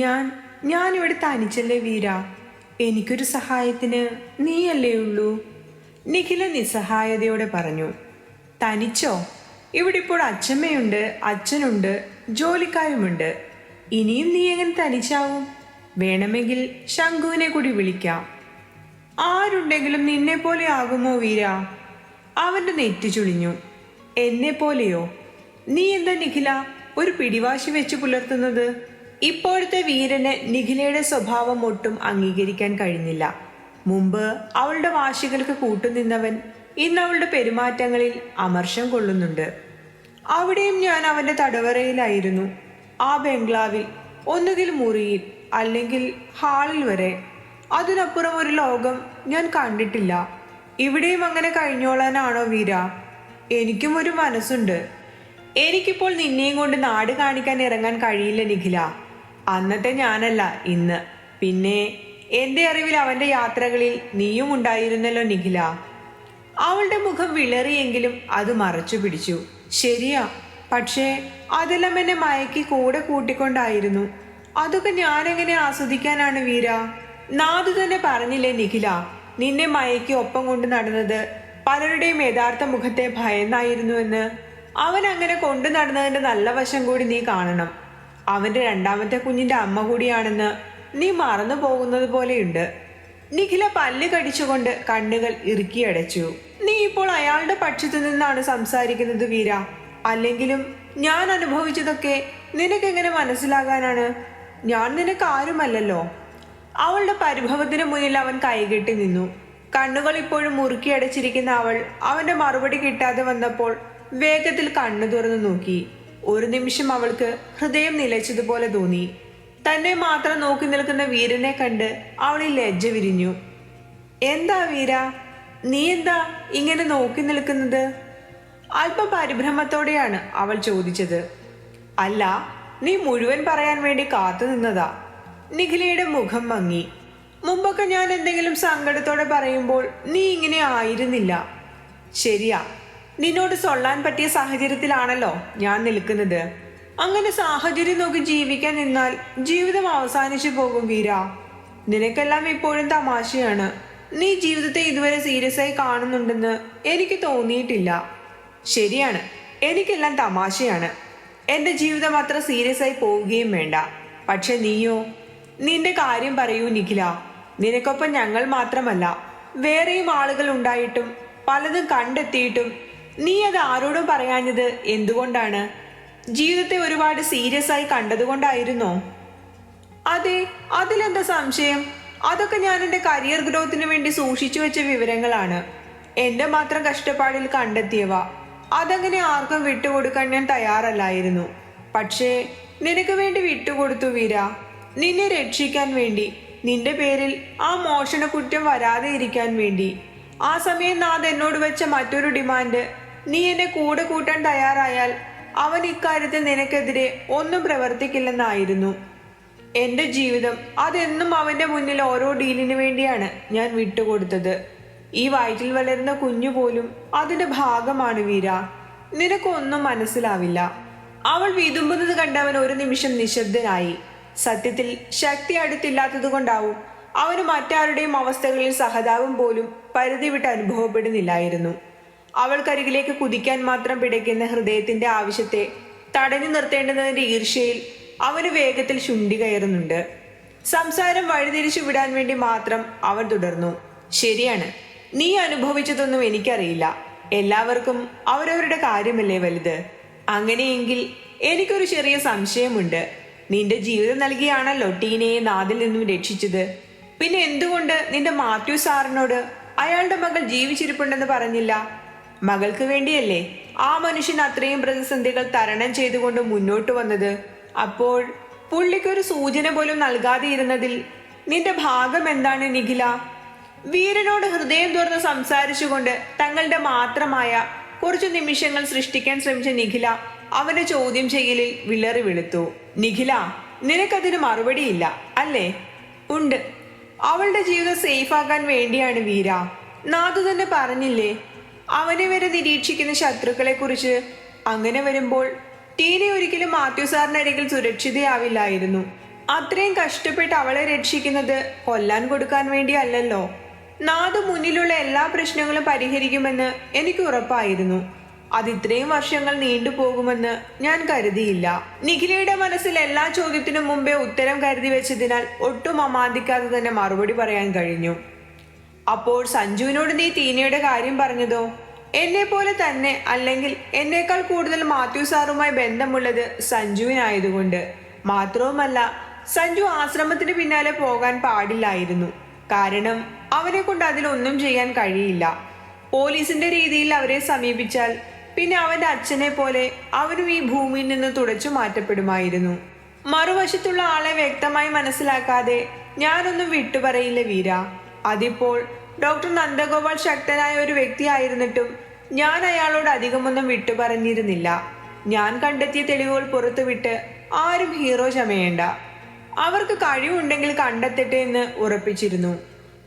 ഞാൻ ഞാനിവിടെ തനിച്ചല്ലേ വീര എനിക്കൊരു സഹായത്തിന് നീയല്ലേ ഉള്ളൂ? നിഖില നിസ്സഹായതയോടെ പറഞ്ഞു. തനിച്ചോ? ഇവിടെ ഇപ്പോൾ അച്ഛമ്മയുണ്ട് അച്ഛനുണ്ട് ജോലിക്കാരുമുണ്ട് ഇനിയും നീ എങ്ങനെ തനിച്ചാവും? വേണമെങ്കിൽ ശംഖുവിനെ കൂടി വിളിക്കാം. ആരുണ്ടെങ്കിലും നിന്നെ പോലെ ആകുമോ വീര? അവന്റെ നെറ്റി ചുളിഞ്ഞു. എന്നെ പോലെയോ? നീ എന്താ നിഖില ഒരു പിടിവാശി വെച്ച് പുലർത്തുന്നത്? ഇപ്പോഴത്തെ വീരന് നിഖിലയുടെ സ്വഭാവം ഒട്ടും അംഗീകരിക്കാൻ കഴിഞ്ഞില്ല. മുമ്പ് അവളുടെ വാശികൾക്ക് കൂട്ടുനിന്നവൻ ഇന്ന് അവളുടെ പെരുമാറ്റങ്ങളിൽ അമർഷം കൊള്ളുന്നുണ്ട്. അവിടെയും ഞാൻ അവന്റെ തടവറയിലായിരുന്നു. ആ ബംഗ്ലാവിൽ ഒന്നുകിൽ മുറിയിൽ അല്ലെങ്കിൽ ഹാളിൽ വരെ. അതിനപ്പുറം ഒരു ലോകം ഞാൻ കണ്ടിട്ടില്ല. ഇവിടെയും അങ്ങനെ കഴിഞ്ഞോളാനാണോ വീര? എനിക്കും ഒരു മനസ്സുണ്ട്. എനിക്കിപ്പോൾ നിന്നെയും കൊണ്ട് നാട് കാണിക്കാൻ ഇറങ്ങാൻ കഴിയില്ല നിഖില. അന്നത്തെ ഞാനല്ല ഇന്ന്. പിന്നെ എന്റെ അറിവിൽ അവന്റെ യാത്രകളിൽ നീയും ഉണ്ടായിരുന്നല്ലോ നിഖില. അവളുടെ മുഖം വിളറിയെങ്കിലും അത് മറച്ചു പിടിച്ചു. ശരിയാ പക്ഷേ അതെല്ലാം എന്നെ മയക്കി കൂടെ കൂട്ടിക്കൊണ്ടായിരുന്നു. അതൊക്കെ ഞാനെങ്ങനെ ആസ്വദിക്കാനാണ് വീര? നാദു തന്നെ പറഞ്ഞില്ലേ നിഖില നിന്നെ മയക്കി ഒപ്പം കൊണ്ട് നടന്നത് പലരുടെയും യഥാർത്ഥ മുഖത്തെ ഭയന്നായിരുന്നു എന്ന്. അവൻ അങ്ങനെ കൊണ്ടു നടന്നതിന്റെ നല്ല വശം കൂടി നീ കാണണം. അവന്റെ രണ്ടാമത്തെ കുഞ്ഞിന്റെ അമ്മ കൂടിയാണെന്ന് നീ മറന്നു പോകുന്നത് പോലെയുണ്ട്. നിഖില പല്ല് കടിച്ചുകൊണ്ട് കണ്ണുകൾ ഇറുക്കിയടച്ചു നീ ഇപ്പോൾ അയാളുടെ പക്ഷത്തു നിന്നാണ് സംസാരിക്കുന്നത് വീര. അല്ലെങ്കിലും ഞാൻ അനുഭവിച്ചതൊക്കെ നിനക്കെങ്ങനെ മനസ്സിലാകാനാണ്? ഞാൻ നിനക്ക് ആരുമല്ലല്ലോ അവളുടെ പരിഭവത്തിന് മുന്നിൽ അവൻ കൈകെട്ടി നിന്നു. കണ്ണുകൾ ഇപ്പോഴും മുറുക്കിയടച്ചിരിക്കുന്ന അവൾ അവന്റെ മറുപടി കിട്ടാതെ വന്നപ്പോൾ വേഗത്തിൽ കണ്ണു തുറന്നു നോക്കി. ഒരു നിമിഷം അവൾക്ക് ഹൃദയം നിലച്ചതുപോലെ തോന്നി. തന്നെ മാത്രം നോക്കി നിൽക്കുന്ന വീരനെ കണ്ട് അവളിൽ ലജ്ജ വിരിഞ്ഞു. എന്താ വീര? നീ എന്താ ഇങ്ങനെ നോക്കി നിൽക്കുന്നത്? അല്പ പരിഭ്രമത്തോടെയാണ് അവൾ ചോദിച്ചത്. അല്ല നീ മുഴുവൻ പറയാൻ വേണ്ടി കാത്തു നിന്നതാ. നിഖിലയുടെ മുഖം മങ്ങി. മുമ്പൊക്കെ ഞാൻ എന്തെങ്കിലും സങ്കടത്തോടെ പറയുമ്പോൾ നീ ഇങ്ങനെ ആയിരുന്നില്ല. ശരിയാ നിന്നോട് സൊള്ളാൻ പറ്റിയ സാഹചര്യത്തിലാണല്ലോ ഞാൻ നിൽക്കുന്നത്. അങ്ങനെ സാഹചര്യം നോക്കി ജീവിക്കാൻ നിന്നാൽ ജീവിതം അവസാനിച്ചു പോകും വീര. നിനക്കെല്ലാം ഇപ്പോഴും തമാശയാണ്. നീ ജീവിതത്തെ ഇതുവരെ സീരിയസ് ആയി കാണുന്നുണ്ടെന്ന് എനിക്ക് തോന്നിയിട്ടില്ല. ശരിയാണ് എനിക്കെല്ലാം തമാശയാണ്. എന്റെ ജീവിതം അത്ര സീരിയസ് ആയി പോവുകയും വേണ്ട. പക്ഷെ നീയോ? നിന്റെ കാര്യം പറയൂ നിഖില. നിനക്കൊപ്പം ഞങ്ങൾ മാത്രമല്ല വേറെയും ആളുകൾ ഉണ്ടായിട്ടും പലതും കണ്ടെത്തിയിട്ടും നീ അത് ആരോടും പറയാഞ്ഞത് എന്തുകൊണ്ടാണ്? ജീവിതത്തെ ഒരുപാട് സീരിയസ് ആയി കണ്ടതുകൊണ്ടായിരുന്നോ? അതെ അതിലെന്താ സംശയം? അതൊക്കെ ഞാൻ എന്റെ കരിയർ ഗ്രോത്തിന് വേണ്ടി സൂക്ഷിച്ചു വെച്ച വിവരങ്ങളാണ്. എന്റെ മാത്രം കഷ്ടപ്പാടിൽ കണ്ടെത്തിയവ. അതങ്ങനെ ആർക്കും വിട്ടുകൊടുക്കാൻ ഞാൻ തയ്യാറല്ലായിരുന്നു. പക്ഷേ നിനക്ക് വേണ്ടി വിട്ടുകൊടുത്തു വീര. നിന്നെ രക്ഷിക്കാൻ വേണ്ടി നിന്റെ പേരിൽ ആ മോഷണ കുറ്റം വരാതെ ഇരിക്കാൻ വേണ്ടി. ആ സമയം നാഥ് എന്നോട് വെച്ച മറ്റൊരു ഡിമാൻഡ് നീ എന്നെ കൂടെ കൂട്ടാൻ തയ്യാറായാൽ അവൻ ഇക്കാര്യത്തിൽ നിനക്കെതിരെ ഒന്നും പ്രവർത്തിക്കില്ലെന്നായിരുന്നു. എന്റെ ജീവിതം അതെന്നും അവന്റെ മുന്നിൽ ഓരോ ഡീലിനു വേണ്ടിയാണ് ഞാൻ വിട്ടുകൊടുത്തത്. ഈ വയറ്റിൽ വളരുന്ന കുഞ്ഞു പോലും അതിന്റെ ഭാഗമാണ് വീര. നിനക്കൊന്നും മനസ്സിലാവില്ല. അവൾ വിതുമ്പുന്നത് കണ്ടവൻ ഒരു നിമിഷം നിശബ്ദനായി. സത്യത്തിൽ ശക്തി അടുത്തില്ലാത്തത് കൊണ്ടാവും അവന് മറ്റാരുടെയും അവസ്ഥകളിൽ സഹതാപം പോലും പരിധി വിട്ട് അനുഭവപ്പെടുന്നില്ലായിരുന്നു. അവൾക്കരികിലേക്ക് കുതിക്കാൻ മാത്രം പിടയ്ക്കുന്ന ഹൃദയത്തിന്റെ ആവശ്യത്തെ തടഞ്ഞു നിർത്തേണ്ടുന്നതിന്റെ ഈർഷ്യയിൽ അവന് വേഗത്തിൽ ശുണ്ടി കയറുന്നുണ്ട്. സംസാരം വഴിതിരിച്ചു വിടാൻ വേണ്ടി മാത്രം അവൻ തുടർന്നു. ശരിയാണ്. നീ അനുഭവിച്ചതൊന്നും എനിക്കറിയില്ല. എല്ലാവർക്കും അവരവരുടെ കാര്യമല്ലേ വലുത്? അങ്ങനെയെങ്കിൽ എനിക്കൊരു ചെറിയ സംശയമുണ്ട്. നിന്റെ ജീവിതം നൽകിയാണല്ലോ ടീനയെ നാദിൽ നിന്നും രക്ഷിച്ചത്. പിന്നെ എന്തുകൊണ്ട് നിന്റെ മാത്യു സാറിനോട് അയാളുടെ മകൾ ജീവിച്ചിരിപ്പുണ്ടെന്ന് പറഞ്ഞില്ല? മകൾക്ക് വേണ്ടിയല്ലേ? ആ മനുഷ്യൻ അത്രയും പ്രതിസന്ധികൾ തരണം ചെയ്തുകൊണ്ട് മുന്നോട്ട് വന്നത്. അപ്പോൾ പുള്ളിക്കൊരു സൂചന പോലും നൽകാതെ ഇരുന്നതിൽ നിന്റെ ഭാഗം എന്താണ് നിഖില? വീരനോട് ഹൃദയം തുറന്ന് സംസാരിച്ചുകൊണ്ട് തങ്ങളുടെ മാത്രമായ കുറച്ചു നിമിഷങ്ങൾ സൃഷ്ടിക്കാൻ ശ്രമിച്ച നിഖില അവന്റെ ചോദ്യം ചെയ്യലിൽ വിളറി വെളുത്തു. നിഖില നിനക്കതിന് മറുപടിയില്ല അല്ലേ? ഉണ്ട്. അവളുടെ ജീവിതം സേഫ് ആക്കാൻ വേണ്ടിയാണ് വീര. നാഥു തന്നെ പറഞ്ഞില്ലേ അവനെ വരെ നിരീക്ഷിക്കുന്ന ശത്രുക്കളെ കുറിച്ച് അങ്ങനെ വരുമ്പോൾ ടീനെ ഒരിക്കലും മാത്യു സാറിന്റെ അരികിൽ സുരക്ഷിതയാവില്ലായിരുന്നു. അത്രയും കഷ്ടപ്പെട്ട് അവളെ രക്ഷിക്കുന്നത് കൊല്ലാൻ കൊടുക്കാൻ വേണ്ടിയല്ലല്ലോ നാദ് മുന്നിലുള്ള എല്ലാ പ്രശ്നങ്ങളും പരിഹരിക്കുമെന്ന് എനിക്ക് ഉറപ്പായിരുന്നു. അത് ഇത്രയും വർഷങ്ങൾ നീണ്ടുപോകുമെന്ന് ഞാൻ കരുതിയില്ല. നിഖിലയുടെ മനസ്സിൽ എല്ലാ ചോദ്യത്തിനും മുമ്പേ ഉത്തരം കരുതി വെച്ചതിനാൽ ഒട്ടും അമാന്തിക്കാതെ തന്നെ മറുപടി പറയാൻ കഴിഞ്ഞു. അപ്പോൾ സഞ്ജുവിനോട് നീ തീനയുടെ കാര്യം പറഞ്ഞതോ? എന്നെ പോലെ തന്നെ അല്ലെങ്കിൽ എന്നേക്കാൾ കൂടുതൽ മാത്യു സാറുമായി ബന്ധമുള്ളത് സഞ്ജുവിനായതുകൊണ്ട്. മാത്രവുമല്ല സഞ്ജു ആശ്രമത്തിന് പിന്നാലെ പോകാൻ പാടില്ലായിരുന്നു. കാരണം അവനെ കൊണ്ട് അതിലൊന്നും ചെയ്യാൻ കഴിയില്ല. പോലീസിന്റെ രീതിയിൽ അവരെ സമീപിച്ചാൽ പിന്നെ അവന്റെ അച്ഛനെ പോലെ അവനും ഈ ഭൂമിയിൽ നിന്ന് തുടച്ചു മാറ്റപ്പെടുമായിരുന്നു. മറുവശത്തുള്ള ആളെ വ്യക്തമായി മനസ്സിലാക്കാതെ ഞാനൊന്നും വിട്ടുപറയില്ല വീര. അതിപ്പോൾ ഡോക്ടർ നന്ദഗോപാൽ ശക്തനായ ഒരു വ്യക്തിയായിരുന്നിട്ടും ഞാൻ അയാളോട് അധികമൊന്നും വിട്ടു പറഞ്ഞിരുന്നില്ല ഞാൻ കണ്ടെത്തിയ തെളിവുകൾ പുറത്തുവിട്ട് ആരും ഹീറോ ചമയേണ്ട അവർക്ക് കഴിവുണ്ടെങ്കിൽ കണ്ടെത്തട്ടെ എന്ന് ഉറപ്പിച്ചിരുന്നു.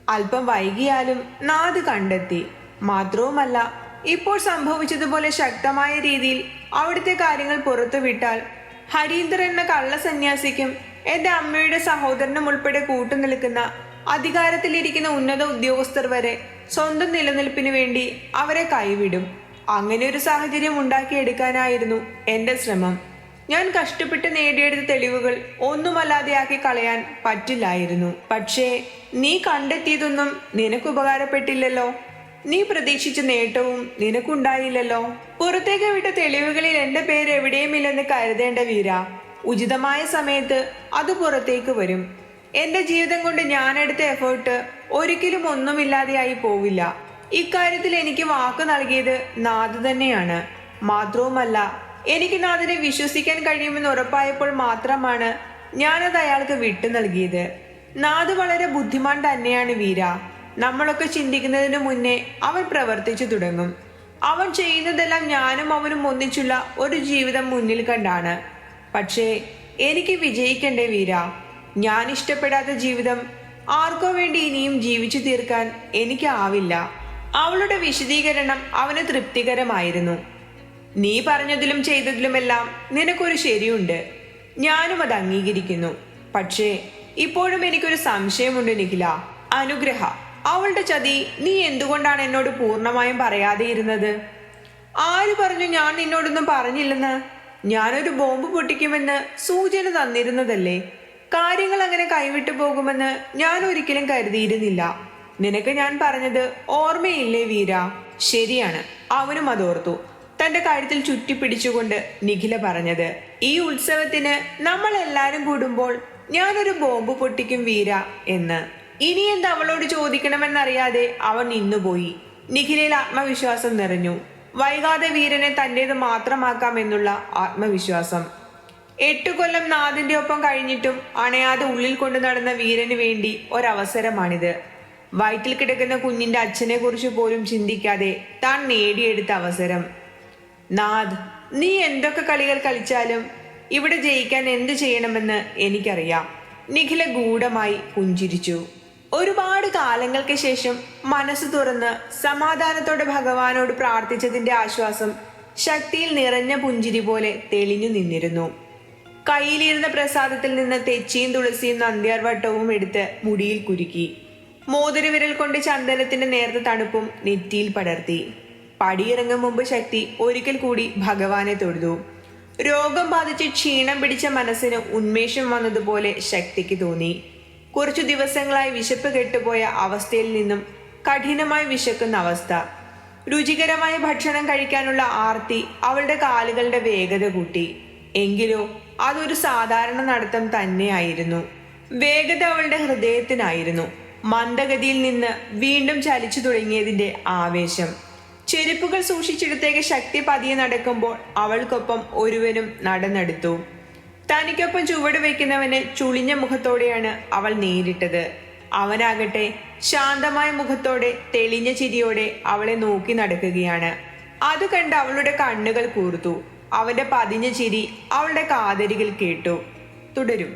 അല്പം വൈകിയാലും നാദ് കണ്ടെത്തി. മാത്രവുമല്ല ഇപ്പോൾ സംഭവിച്ചതുപോലെ ശക്തമായ രീതിയിൽ അവിടുത്തെ കാര്യങ്ങൾ പുറത്തുവിട്ടാൽ ഹരീന്ദ്രൻ എന്ന കള്ള സന്യാസിക്കും അമ്മയുടെ സഹോദരനും ഉൾപ്പെടെ കൂട്ടുനിൽക്കുന്ന അധികാരത്തിലിരിക്കുന്ന ഉന്നത ഉദ്യോഗസ്ഥർ വരെ സ്വന്തം നിലനിൽപ്പിന് വേണ്ടി അവരെ കൈവിടും. അങ്ങനെ ഒരു സാഹചര്യം ഉണ്ടാക്കിയെടുക്കാനായിരുന്നു എന്റെ ശ്രമം. ഞാൻ കഷ്ടപ്പെട്ട് നേടിയെടുത്ത തെളിവുകൾ ഒന്നുമല്ലാതെയാക്കി കളയാൻ പറ്റില്ലായിരുന്നു. പക്ഷേ നീ കണ്ടെത്തിയതൊന്നും നിനക്ക് ഉപകാരപ്പെട്ടില്ലല്ലോ. നീ പ്രതീക്ഷിച്ച നേട്ടവും നിനക്കുണ്ടായില്ലല്ലോ. പുറത്തേക്ക് വിട്ട തെളിവുകളിൽ എന്റെ പേര് എവിടെയുമില്ലെന്ന് കരുതേണ്ട വീര. ഉചിതമായ സമയത്ത് അത് പുറത്തേക്ക് വരും. എന്റെ ജീവിതം കൊണ്ട് ഞാൻ ഞാനെടുത്ത എഫേർട്ട് ഒരിക്കലും ഒന്നുമില്ലാതെയായി പോവില്ല. ഇക്കാര്യത്തിൽ എനിക്ക് വാക്ക് നൽകിയത് നാഥ് തന്നെയാണ്. മാത്രവുമല്ല എനിക്ക് നാഥിനെ വിശ്വസിക്കാൻ കഴിയുമെന്ന് ഉറപ്പായപ്പോൾ മാത്രമാണ് ഞാനത് അയാൾക്ക് വിട്ടു നൽകിയത്. നാഥ് വളരെ ബുദ്ധിമാൻ തന്നെയാണ് വീര. നമ്മളൊക്കെ ചിന്തിക്കുന്നതിന് മുന്നേ അവൻ പ്രവർത്തിച്ചു തുടങ്ങും. അവൻ ചെയ്യുന്നതെല്ലാം ഞാനും അവനും ഒന്നിച്ചുള്ള ഒരു ജീവിതം മുന്നിൽ കണ്ടാണ്. പക്ഷേ എനിക്ക് വിജയിക്കണ്ടേ വീര? ഞാൻ ഇഷ്ടപ്പെടാത്ത ജീവിതം ആർക്കോ വേണ്ടി ഇനിയും ജീവിച്ചു തീർക്കാൻ എനിക്കാവില്ല. അവളുടെ വിശദീകരണം അവന് തൃപ്തികരമായിരുന്നു. നീ പറഞ്ഞതിലും ചെയ്തതിലുമെല്ലാം നിനക്കൊരു ശരിയുണ്ട്. ഞാനും അത് അംഗീകരിക്കുന്നു. പക്ഷേ ഇപ്പോഴും എനിക്കൊരു സംശയമുണ്ട് നിഖില. അനുഗ്രഹ അവളുടെ ചതി നീ എന്തുകൊണ്ടാണ് എന്നോട് പൂർണമായും പറയാതെ ഇരുന്നത്? ആര് പറഞ്ഞു ഞാൻ നിന്നോടൊന്നും പറഞ്ഞില്ലെന്ന്? ഞാനൊരു ബോംബ് പൊട്ടിക്കുമെന്ന് സൂചന തന്നിരുന്നതല്ലേ? കാര്യങ്ങൾ അങ്ങനെ കൈവിട്ടു പോകുമെന്ന് ഞാൻ ഒരിക്കലും കരുതിയിരുന്നില്ല. നിനക്ക് ഞാൻ പറഞ്ഞത് ഓർമ്മയില്ലേ വീര? ശരിയാണ്. അവനും അതോർത്തു. തന്റെ കഴുത്തിൽ ചുറ്റിപ്പിടിച്ചുകൊണ്ട് നിഖില പറഞ്ഞത് ഈ ഉത്സവത്തിന് നമ്മൾ എല്ലാരും കൂടുമ്പോൾ ഞാനൊരു ബോംബ് പൊട്ടിക്കും വീര എന്ന്. ഇനി എന്ത് അവളോട് ചോദിക്കണമെന്നറിയാതെ അവൻ നിന്നുപോയി. നിഖിലയിൽ ആത്മവിശ്വാസം നിറഞ്ഞു. വൈകാതെ വീരനെ തന്റേത് മാത്രമാക്കാമെന്നുള്ള ആത്മവിശ്വാസം. എട്ടു കൊല്ലം ഒപ്പം കഴിഞ്ഞിട്ടും അണയാതെ ഉള്ളിൽ കൊണ്ടു നടന്ന വീരന് വേണ്ടി ഒരവസരമാണിത്. വയറ്റിൽ കിടക്കുന്ന കുഞ്ഞിന്റെ അച്ഛനെ കുറിച്ച് പോലും ചിന്തിക്കാതെ താൻ നേടിയെടുത്ത അവസരം. നാദ് നീ എന്തൊക്കെ കളികൾ കളിച്ചാലും ഇവിടെ ജയിക്കാൻ എന്ത് ചെയ്യണമെന്ന് എനിക്കറിയാം. നിഖില ഗൂഢമായി പുഞ്ചിരിച്ചു. ഒരുപാട് കാലങ്ങൾക്ക് ശേഷം മനസ്സ് തുറന്ന് സമാധാനത്തോടെ ഭഗവാനോട് പ്രാർത്ഥിച്ചതിന്റെ ആശ്വാസം ശക്തിയിൽ നിറഞ്ഞ പുഞ്ചിരി പോലെ തെളിഞ്ഞു നിന്നിരുന്നു. കയ്യിലിരുന്ന പ്രസാദത്തിൽ നിന്ന് തെച്ചിയും തുളസിയും നന്ദ്യാർവട്ടവും എടുത്ത് മുടിയിൽ കുരുക്കി. മോതിരവിരൽ കൊണ്ട് ചന്ദനത്തിന്റെ നേർത്ത തണുപ്പും നെറ്റിയിൽ പടർത്തി. പടിയിറങ്ങും മുമ്പ് ശക്തി ഒരിക്കൽ കൂടി ഭഗവാനെ തൊഴുതു രോഗം ബാധിച്ച് ക്ഷീണം പിടിച്ച മനസ്സിന് ഉന്മേഷം വന്നതുപോലെ ശക്തിക്ക് തോന്നി. കുറച്ചു ദിവസങ്ങളായി വിശപ്പ് കെട്ടുപോയ അവസ്ഥയിൽ നിന്നും കഠിനമായി വിശക്കുന്ന അവസ്ഥ. രുചികരമായ ഭക്ഷണം കഴിക്കാനുള്ള ആർത്തി അവളുടെ കാലുകളുടെ വേഗത കൂട്ടി. എങ്കിലോ അതൊരു സാധാരണ നടത്തം തന്നെയായിരുന്നു. വേഗത അവളുടെ ഹൃദയത്തിനായിരുന്നു. മന്ദഗതിയിൽ നിന്ന് വീണ്ടും ചലിച്ചു തുടങ്ങിയതിന്റെ ആവേശം. ചെരുപ്പുകൾ സൂക്ഷിച്ചിടത്തേക്ക് ശക്തി പതിയെ നടക്കുമ്പോൾ അവൾക്കൊപ്പം ഒരുവനും നടന്നെടുത്തു. തനിക്കൊപ്പം ചുവട് വയ്ക്കുന്നവനെ ചുളിഞ്ഞ മുഖത്തോടെയാണ് അവൾ നേരിട്ടത്. അവനാകട്ടെ ശാന്തമായ മുഖത്തോടെ തെളിഞ്ഞ ചിരിയോടെ അവളെ നോക്കി നടക്കുകയാണ്. അത് കണ്ട് അവളുടെ കണ്ണുകൾ കൂർത്തു. അവന്റെ പതിഞ്ഞ ചിരി അവളുടെ കാതരികൾ കേട്ടു. തുടരും.